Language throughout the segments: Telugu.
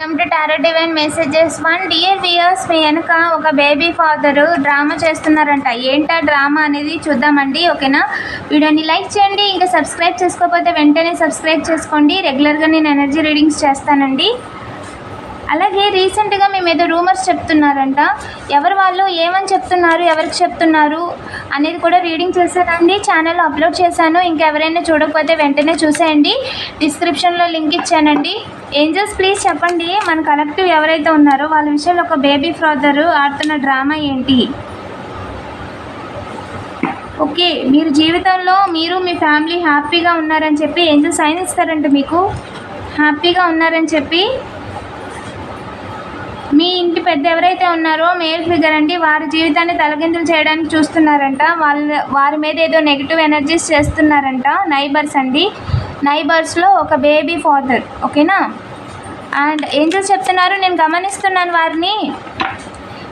Welcome to tarot divine messages one dear viewers మీ వెనుక ఒక బేబీ ఫాదర్ డ్రామా చేస్తున్నారంట. ఏంటా డ్రామా అనేది చూద్దామండి ఓకేనా? వీడియోని లైక్ చేయండి ఇంకా సబ్స్క్రైబ్ చేసుకోకపోతే వెంటనే సబ్స్క్రైబ్ చేసుకోండి. రెగ్యులర్గా నేను ఎనర్జీ రీడింగ్స్ చేస్తానండి. అలాగే రీసెంట్గా మేము ఏదో రూమర్స్ చెప్తున్నారంట. ఎవరు వాళ్ళు ఏమని చెప్తున్నారు ఎవరికి చెప్తున్నారు అనేది కూడా రీడింగ్ చేశానండి. ఛానల్లో అప్లోడ్ చేశాను. ఇంకెవరైనా చూడకపోతే వెంటనే చూసేయండి. డిస్క్రిప్షన్లో లింక్ ఇచ్చానండి. ఏంజల్స్ ప్లీజ్ చెప్పండి. మన కలెక్టివ్ ఎవరైతే ఉన్నారో వాళ్ళ విషయంలో ఒక బేబీ ఫ్రాదరు ఆడుతున్న డ్రామా ఏంటి? ఓకే మీరు జీవితంలో మీరు మీ ఫ్యామిలీ హ్యాపీగా ఉన్నారని చెప్పి ఏంజల్ సైన్ ఇస్తారంట మీకు. హ్యాపీగా ఉన్నారని చెప్పి. మీ ఇంటి పెద్ద ఎవరైతే ఉన్నారో మేల్ ఫిగర్ అండి వారి జీవితాన్ని తలకిందులు చేయడానికి చూస్తున్నారంట. వాళ్ళ వారి మీద ఏదో నెగిటివ్ ఎనర్జీస్ చేస్తున్నారంట నైబర్స్ అండి. నైబర్స్లో ఒక బేబీ ఫాదర్ ఓకేనా అండ్ ఏంజల్స్ చెప్తున్నారు నేను గమనిస్తున్నాను వారిని.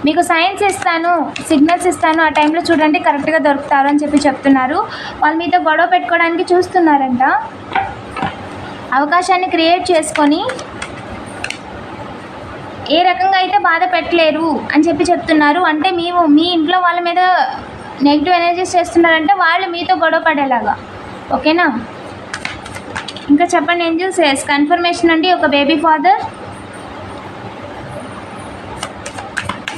మీకు సైన్స్ ఇస్తాను సిగ్నల్స్ ఇస్తాను ఆ టైంలో చూడండి కరెక్ట్గా దొరుకుతారు అని చెప్పి చెప్తున్నారు. వాళ్ళు మీతో గొడవ పెట్టుకోవడానికి చూస్తున్నారంట. అవకాశాన్ని క్రియేట్ చేసుకొని ఏ రకంగా అయితే బాధ పెట్టలేరు అని చెప్పి చెప్తున్నారు. అంటే మేము మీ ఇంట్లో వాళ్ళ మీద నెగిటివ్ ఎనర్జీస్ చేస్తున్నారంటే వాళ్ళు మీతో గొడవ పడేలాగా. ఓకేనా? ఇంకా చెప్పండి ఏం చూసేస్ కన్ఫర్మేషన్ అండి. ఒక బేబీ ఫాదర్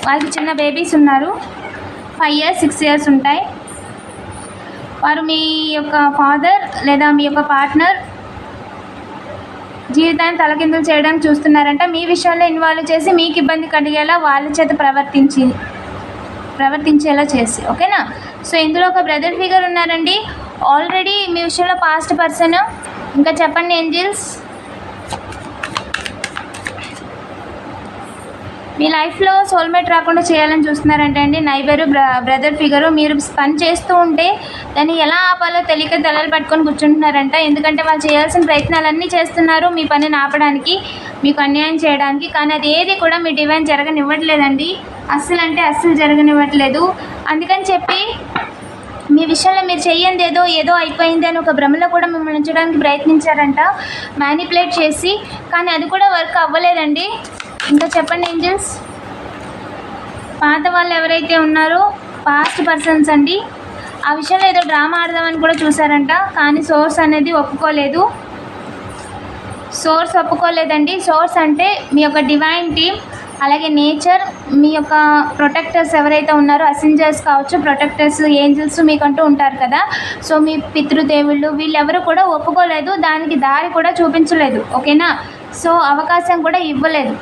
వాళ్ళకి చిన్న బేబీస్ ఉన్నారు. ఫైవ్ ఇయర్స్ సిక్స్ ఇయర్స్ ఉంటాయి. వారు మీ యొక్క ఫాదర్ లేదా మీ యొక్క పార్ట్నర్ జీవితాన్ని తలకిందులు చేయడానికి చూస్తున్నారంట. మీ విషయంలో ఇన్వాల్వ్ చేసి మీకు ఇబ్బంది కలిగేలా వాళ్ళ చేత ప్రవర్తించి ప్రవర్తించేలా చేసి ఓకేనా? సో ఇందులో ఒక బ్రదర్ ఫిగర్ ఉన్నారండి. ఆల్రెడీ మీ విషయంలో పాస్ట్ పర్సన్ ఇంకా చెప్పండి ఏంజిల్స్ మీ లైఫ్లో సోల్మేట్ రాకుండా చేయాలని చూస్తున్నారంటే అండి నైబరు బ్ర బ్రదర్ ఫిగరు మీరు పని చేస్తూ ఉంటే దాన్ని ఎలా ఆపాలో తెలియక తలలు పట్టుకొని కూర్చుంటున్నారంట. ఎందుకంటే వాళ్ళు చేయాల్సిన ప్రయత్నాలన్నీ చేస్తున్నారు మీ పనిని ఆపడానికి మీకు అన్యాయం చేయడానికి. కానీ అది ఏది కూడా మీ డివైన్ జరగనివ్వట్లేదండి. అస్సలు అంటే అస్సలు జరగనివ్వట్లేదు. అందుకని చెప్పి మీ విషయంలో మీరు చెయ్యంది ఏదో ఏదో అయిపోయింది అని ఒక భ్రమలో కూడా మిమ్మల్ని ఉంచడానికి ప్రయత్నించారంట. మ్యానిపులేట్ చేసి కానీ అది కూడా వర్క్ అవ్వలేదండి. ఇంకా చెప్పండి ఏంజల్స్? పాత వాళ్ళు ఎవరైతే ఉన్నారో పాస్ట్ పర్సన్స్ అండి ఆ విషయంలో ఏదో డ్రామా ఆడదామని కూడా చూసారంట కానీ సోర్స్ అనేది ఒప్పుకోలేదు. సోర్స్ ఒప్పుకోలేదండి. సోర్స్ అంటే మీ యొక్క డివైన్ టీమ్ అలాగే నేచర్ మీ యొక్క ప్రొటెక్టర్స్ ఎవరైతే ఉన్నారో అసెంజర్స్ కావచ్చు ప్రొటెక్టర్స్ ఏంజల్స్ మీకంటూ ఉంటారు కదా. సో మీ పితృదేవుళ్ళు వీళ్ళెవరు కూడా ఒప్పుకోలేదు దానికి దారి కూడా చూపించలేదు ఓకేనా? సో అవకాశం కూడా ఇవ్వలేదు.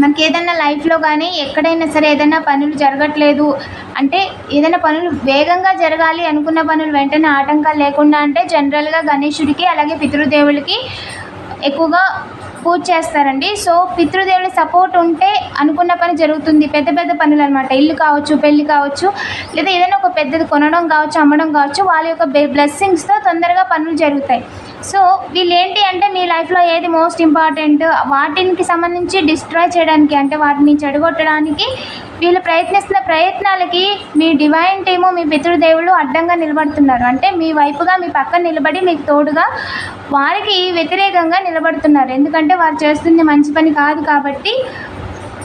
మనకి ఏదైనా లైఫ్లో కానీ ఎక్కడైనా సరే ఏదైనా పనులు జరగట్లేదు అంటే ఏదైనా పనులు వేగంగా జరగాలి అనుకున్న పనులు వెంటనే ఆటంకాలు లేకుండా అంటే జనరల్గా గణేశుడికి అలాగే పితృదేవులకి ఎక్కువగా పూజ చేస్తారండి. సో పితృదేవుడి సపోర్ట్ ఉంటే అనుకున్న పని జరుగుతుంది. పెద్ద పెద్ద పనులు అనమాట ఇల్లు కావచ్చు పెళ్ళి కావచ్చు లేదా ఏదైనా ఒక పెద్దది కొనడం కావచ్చు అమ్మడం కావచ్చు వాళ్ళ యొక్క బ్లెస్సింగ్స్తో తొందరగా పనులు జరుగుతాయి. సో వీళ్ళు ఏంటి అంటే మీ లైఫ్లో ఏది మోస్ట్ ఇంపార్టెంట్? వాటికి సంబంధించి డిస్ట్రాయ్ చేయడానికి అంటే వాటిని చెడగొట్టడానికి వీళ్ళు ప్రయత్నిస్తున్న ప్రయత్నాలకి మీ డివైన్ టీము మీ పితృదేవులు అడ్డంగా నిలబడుతున్నారు. అంటే మీ వైపుగా మీ పక్కన నిలబడి మీకు తోడుగా వారికి వ్యతిరేకంగా నిలబడుతున్నారు. ఎందుకంటే వారు చేస్తుంది మంచి పని కాదు కాబట్టి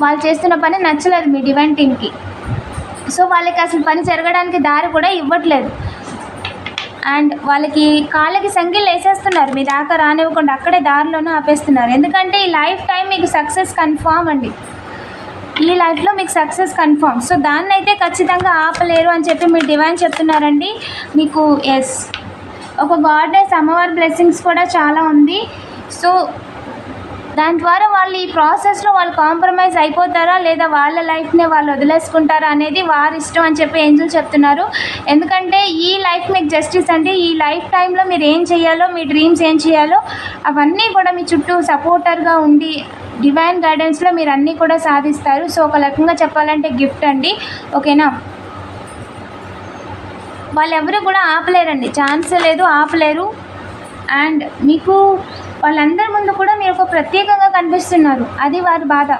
వాళ్ళు చేస్తున్న పని నచ్చలేదు మీ డివైన్ టీంకి సో వాళ్ళకి అసలు పని జరగడానికి దారి కూడా ఇవ్వట్లేదు. అండ్ వాళ్ళకి కాళ్ళకి సంఖ్యలు వేసేస్తున్నారు. మీ దాకా రానివ్వకుండా అక్కడే దారిలోనూ ఆపేస్తున్నారు. ఎందుకంటే ఈ లైఫ్ టైం మీకు సక్సెస్ కన్ఫామ్ అండి. ఈ లైఫ్లో మీకు సక్సెస్ కన్ఫామ్. సో దాన్ని అయితే ఖచ్చితంగా ఆపలేరు అని చెప్పి మీరు డివైన్ చెప్తున్నారండి. మీకు ఎస్ ఒక గాడ్నెస్ అమ్మవారి బ్లెస్సింగ్స్ కూడా చాలా ఉంది. సో దాని ద్వారా వాళ్ళు ఈ ప్రాసెస్లో వాళ్ళు కాంప్రమైజ్ అయిపోతారా? లేదా వాళ్ళ లైఫ్ని వాళ్ళు వదిలేసుకుంటారా అనేది వారి ఇష్టం అని చెప్పి ఏంజల్ చెప్తున్నారు. ఎందుకంటే ఈ లైఫ్ మీకు జస్టిస్ అంటే ఈ లైఫ్ టైంలో మీరు ఏం చేయాలో మీ డ్రీమ్స్ ఏం చేయాలో అవన్నీ కూడా మీ చుట్టూ సపోర్టర్గా ఉండి డివైన్ గైడెన్స్లో మీరు అన్నీ కూడా సాధిస్తారు. సో ఒక రకంగా చెప్పాలంటే గిఫ్ట్ అండి. ఓకేనా వాళ్ళెవరు కూడా ఆపలేరండి. ఛాన్స్ లేదు ఆపలేరు. అండ్ మీకు వాళ్ళందరి ముందు కూడా మీరు ఒక ప్రత్యేకంగా కనిపిస్తున్నారు. అది వారి బాధ.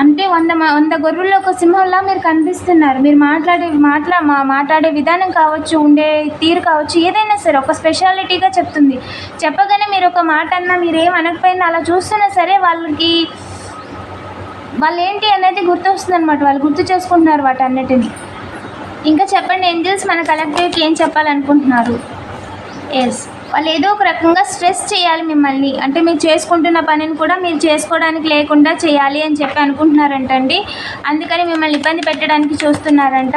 అంటే వంద వంద గొర్రెల్లో ఒక సింహంలా మీరు కనిపిస్తున్నారు. మీరు మాట్లాడే మాట్లా మా మాట్లాడే విధానం కావచ్చు ఉండే తీరు కావచ్చు ఏదైనా సరే ఒక స్పెషాలిటీగా చెప్తుంది. చెప్పగానే మీరు ఒక మాట అన్నా మీరు ఏం అనకపోయినా అలా చూస్తున్నా సరే వాళ్ళకి వాళ్ళు ఏంటి అనేది గుర్తొస్తుంది అనమాట వాళ్ళు గుర్తు చేసుకుంటున్నారు వాటన్నిటిని. ఇంకా చెప్పండి ఏంజల్స్ మన కలెక్టివ్కి ఏం చెప్పాలనుకుంటున్నారు? ఎస్ వాళ్ళు ఏదో ఒక రకంగా స్ట్రెస్ చేయాలి మిమ్మల్ని. అంటే మీరు చేసుకుంటున్న పనిని కూడా మీరు చేసుకోవడానికి లేకుండా చేయాలి అని చెప్పి అనుకుంటున్నారంటండి. అందుకని మిమ్మల్ని ఇబ్బంది పెట్టడానికి చూస్తున్నారంట.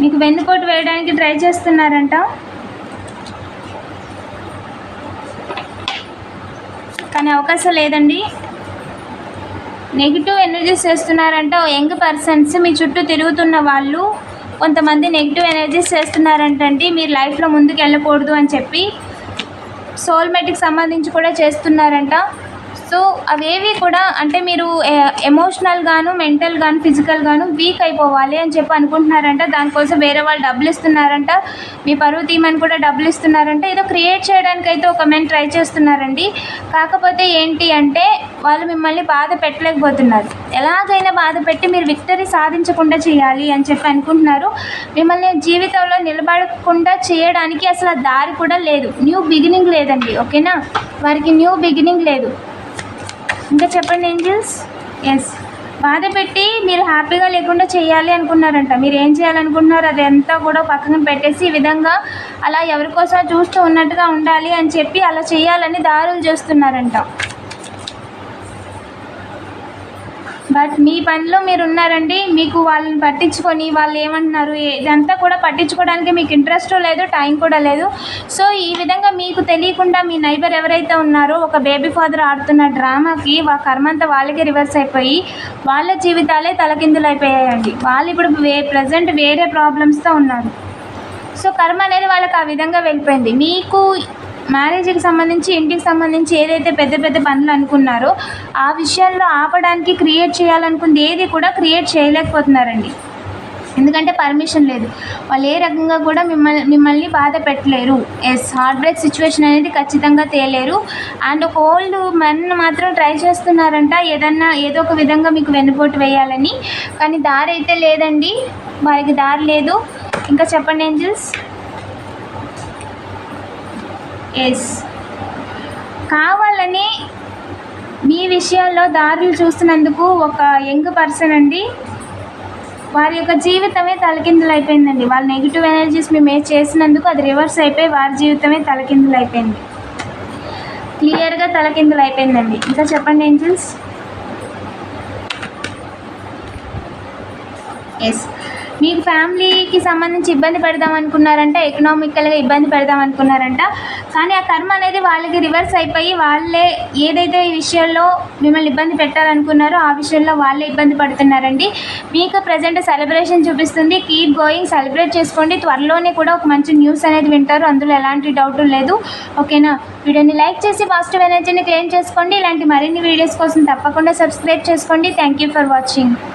మీకు వెన్నుపోటు వేయడానికి ట్రై చేస్తున్నారంట. కానీ అవకాశం లేదండి. నెగిటివ్ ఎనర్జీస్ చేస్తున్నారంట. యంగ్ పర్సన్స్ మీ చుట్టూ తిరుగుతున్న వాళ్ళు కొంతమంది నెగిటివ్ ఎనర్జీస్ చేస్తున్నారంటండి మీరు లైఫ్లో ముందుకు వెళ్ళకూడదు అని చెప్పి సోల్మేట్కి సంబంధించి కూడా చేస్తున్నారంట. సో అవేవి కూడా అంటే మీరు ఎమోషనల్ గాను మెంటల్ గాను ఫిజికల్ గాను వీక్ అయిపోవాలి అని చెప్పి అనుకుంటున్నారంట. దానికోసం వేరే వాళ్ళు డబ్బులు ఇస్తున్నారంట. మీ పరువు తీయమని కూడా డబ్బులు ఇస్తున్నారంట. ఏదో క్రియేట్ చేయడానికి అయితే ఒక మెన్ ట్రై చేస్తున్నారండి. కాకపోతే ఏంటి అంటే వాళ్ళు మిమ్మల్ని బాధ పెట్టలేకపోతున్నారు. ఎలాగైనా బాధ పెట్టి మీరు విక్టరీ సాధించకుండా చేయాలి అని చెప్పి అనుకుంటున్నారు. మిమ్మల్ని జీవితంలో నిలబడకుండా చేయడానికి అసలు దారి కూడా లేదు. న్యూ బిగినింగ్ లేదండి. ఓకేనా? వారికి న్యూ బిగినింగ్ లేదు. ఇంకా చెప్పండి ఏంజిల్స్ ఎస్ బాధ పెట్టి మీరు హ్యాపీగా లేకుండా చేయాలి అనుకున్నారంట. మీరు ఏం చేయాలనుకుంటున్నారు? అది అంతా కూడా పక్కన పెట్టేసి ఈ విధంగా అలా ఎవరికోసం చూస్తూ ఉన్నట్టుగా ఉండాలి అని చెప్పి అలా చేయాలని దారులు చేస్తున్నారంట. బట్ మీ పనిలో మీరు ఉన్నారండి మీకు వాళ్ళని పట్టించుకొని వాళ్ళు ఏమంటున్నారు ఇదంతా కూడా పట్టించుకోవడానికి మీకు ఇంట్రెస్ట్ లేదు టైం కూడా లేదు. సో ఈ విధంగా మీకు తెలియకుండా మీ నైబర్ ఎవరైతే ఉన్నారో ఒక బేబీ ఫాదర్ ఆడుతున్న డ్రామాకి వా కర్మంతా వాళ్ళకే రివర్స్ అయిపోయి వాళ్ళ జీవితాలే తలకిందులు అయిపోయాయండి వాళ్ళు ఇప్పుడు వే ప్రజెంట్ వేరే ప్రాబ్లమ్స్తో ఉన్నారు. సో కర్మ అనేది వాళ్ళకి ఆ విధంగా వెళ్ళిపోయింది. మీకు మ్యారేజ్కి సంబంధించి ఇంటికి సంబంధించి ఏదైతే పెద్ద పెద్ద పనులు అనుకున్నారో ఆ విషయాల్లో ఆపడానికి క్రియేట్ చేయాలనుకుంది ఏది కూడా క్రియేట్ చేయలేకపోతున్నారండి. ఎందుకంటే పర్మిషన్ లేదు. వాళ్ళు ఏ రకంగా కూడా మిమ్మల్ని మిమ్మల్ని బాధ పెట్టలేరు. ఎస్ హార్ట్ బ్రేక్ సిచ్యువేషన్ అనేది ఖచ్చితంగా తేలేరు. అండ్ ఒక ఓల్డ్ మెన్ మాత్రం ట్రై చేస్తున్నారంట ఏదన్నా ఏదో ఒక విధంగా మీకు వెన్నుపోటు వేయాలని. కానీ దారి అయితే లేదండి. వారికి దారి లేదు. ఇంకా చెప్పండి ఏంజిల్స్ ఎస్. కావాలని మీ విషయాల్లో దారులు చూస్తున్నందుకు ఒక యంగ్ పర్సన్ అండి. వారి యొక్క జీవితమే తలకిందులు అయిపోయిందండి వాళ్ళ నెగిటివ్ ఎనర్జీస్ మేము ఏ చేసినందుకు అది రివర్స్ అయిపోయి వారి జీవితమే తలకిందులు అయిపోయింది క్లియర్గా తలకిందులు అయిపోయిందండి ఇంకా చెప్పండి ఏంజిల్స్? ఎస్. మీకు ఫ్యామిలీకి సంబంధించి ఇబ్బంది పెడదాం అనుకున్నారంట ఎకనామికల్గా ఇబ్బంది పెడదాం అనుకున్నారంట. కానీ ఆ కర్మ అనేది వాళ్ళకి రివర్స్ అయిపోయి వాళ్ళే ఏదైతే ఈ విషయంలో మిమ్మల్ని ఇబ్బంది పెట్టాలనుకున్నారో ఆ విషయంలో వాళ్ళే ఇబ్బంది పడుతున్నారండి. మీకు ప్రజెంట్ సెలబ్రేషన్ చూపిస్తుంది. కీప్ గోయింగ్ సెలబ్రేట్ చేసుకోండి. త్వరలోనే కూడా ఒక మంచి న్యూస్ అనేది వింటారు. అందులో ఎలాంటి డౌట్ లేదు. ఓకేనా వీడియోని లైక్ చేసి పాజిటివ్ ఎనర్జీని క్లెయిమ్ చేసుకోండి. ఇలాంటి మరిన్ని వీడియోస్ కోసం తప్పకుండా సబ్స్క్రైబ్ చేసుకోండి. Thank you for watching